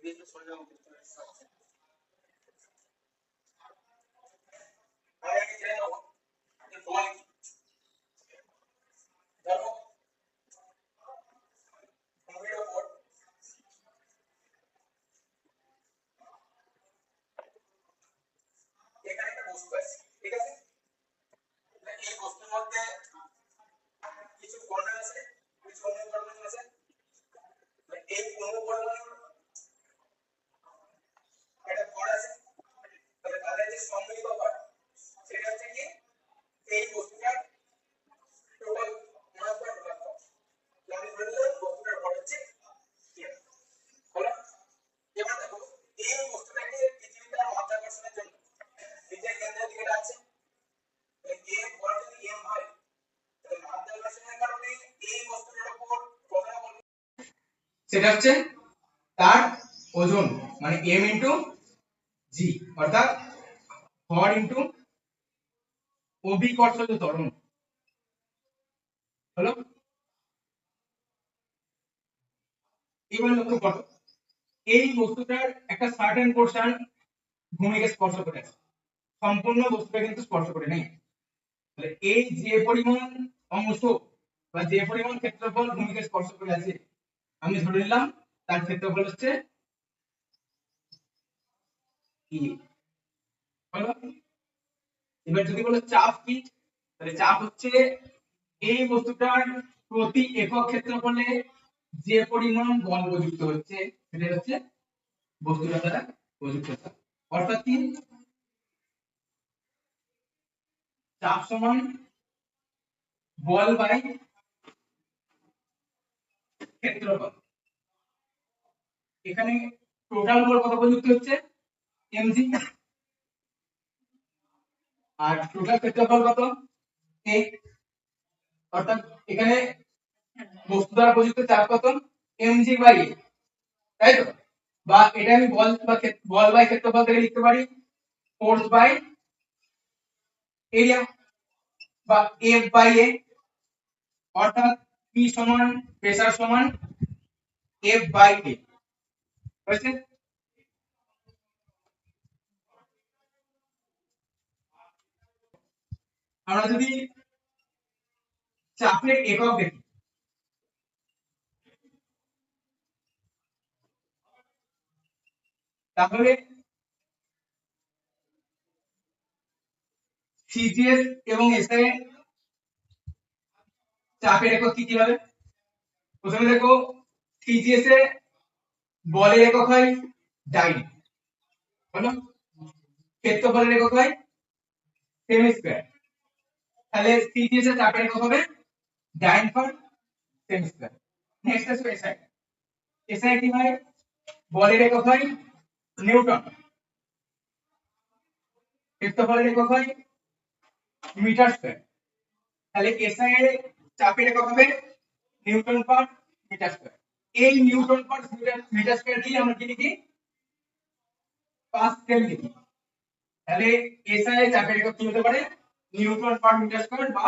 বিভিন্ন সরঞ্জাম আছে আর আগে জেনে নেব যে বল কি ধরো ভূমির ওপর এখানে একটা বস্তু আছে ঠিক আছে তা এই বস্তুর মধ্যে কিছু কর্নার আছে কিছু অন্য পরমাণু আছে তা এই অণু পরমাণুর একটা ভর আছে তাহলে তাদের যে সম্মিলিত ভর সেটা হচ্ছে কি এই বস্তুটার টোটাল মাস বা টোটাল ভর আমি ধরে নিলাম বস্তুটার ভর হচ্ছে k হলো এবার দেখো এই বস্তুটাকে পৃথিবীতে মাধ্যাকর্ষণের জন্য নিজের কেন্দ্রের দিকে টানছে এ বল যদি m হয় তাহলে মাধ্যাকর্ষণের কারণে এই বস্তুটার উপর কতটা বল সেটা হচ্ছে তার ওজন মানে m ইনটু g, অর্থাৎ ভর ইনটু অভিকর্ষজ ত্বরণ। হলো? এবার লক্ষ্য করো, এই বস্তুটার একটা সার্টেন পোর্শন ভূমিকে স্পর্শ করে আছে। সম্পূর্ণ বস্তুটা কিন্তু স্পর্শ করে নেই। এই যে পরিমাণ অংশ বা যে পরিমাণ ক্ষেত্রফল ভূমিকে স্পর্শ করে আছে আমি ধরে নিলাম, তার ক্ষেত্রফল হচ্ছে E এবার যদি বলো চাপ কি, তাহলে চাপ হচ্ছে এই বস্তুটার প্রতি একক ক্ষেত্রফলে যে পরিমাণ বল প্রযুক্ত হচ্ছে সেটা হচ্ছে বস্তুটা দ্বারা প্রযুক্ত অর্থাৎ কি? চাপ সমান বল বাই ক্ষেত্রফল এখানে টোটাল বল কত প্রযুক্ত হচ্ছে? Mg আর টোটাল ক্ষেত্রফল কত? A? অর্থাৎ এখানে বস্তু দ্বারা প্রযুক্ত চাপ কত? Mg বাই তাই তো? বা এটা আমি বল বা বল বাই ক্ষেত্রফল থেকে লিখতে পারি। ফোর্স বাই এরিয়া বা f বাই a. অর্থাৎ p সমান প্রেসার সমান f বাই a হয়েছে? আমরা যদি চাপের একক দেখি, তাহলে সিজিএস এবং এসআই চাপের একক কি কি হবে প্রথমে দেখো সিজিএস এ বলের একক হয় ডাইন। হলো ক্ষেত্রফলের একক হয় সেমি স্কয়ার। তাহলে সিজিএস এর চাপের একক হবে dyne for cm square. Next আসবে এসআই এসআই কি হয়? বলের একক হয় নিউটন। ক্ষেত্রফলের একক হয় মিটার স্কয়ার। তাহলে এসআই এর চাপের একক হবে নিউটন পার মিটার স্কয়ার। এই নিউটন পার মিটার স্কয়ার দিয়ে আমরা কি লিখি? পাস্কেল লিখি। তাহলে এসআই চাপের একক কি হতে পারে? নিউটন পার মিটার স্কয়ার বা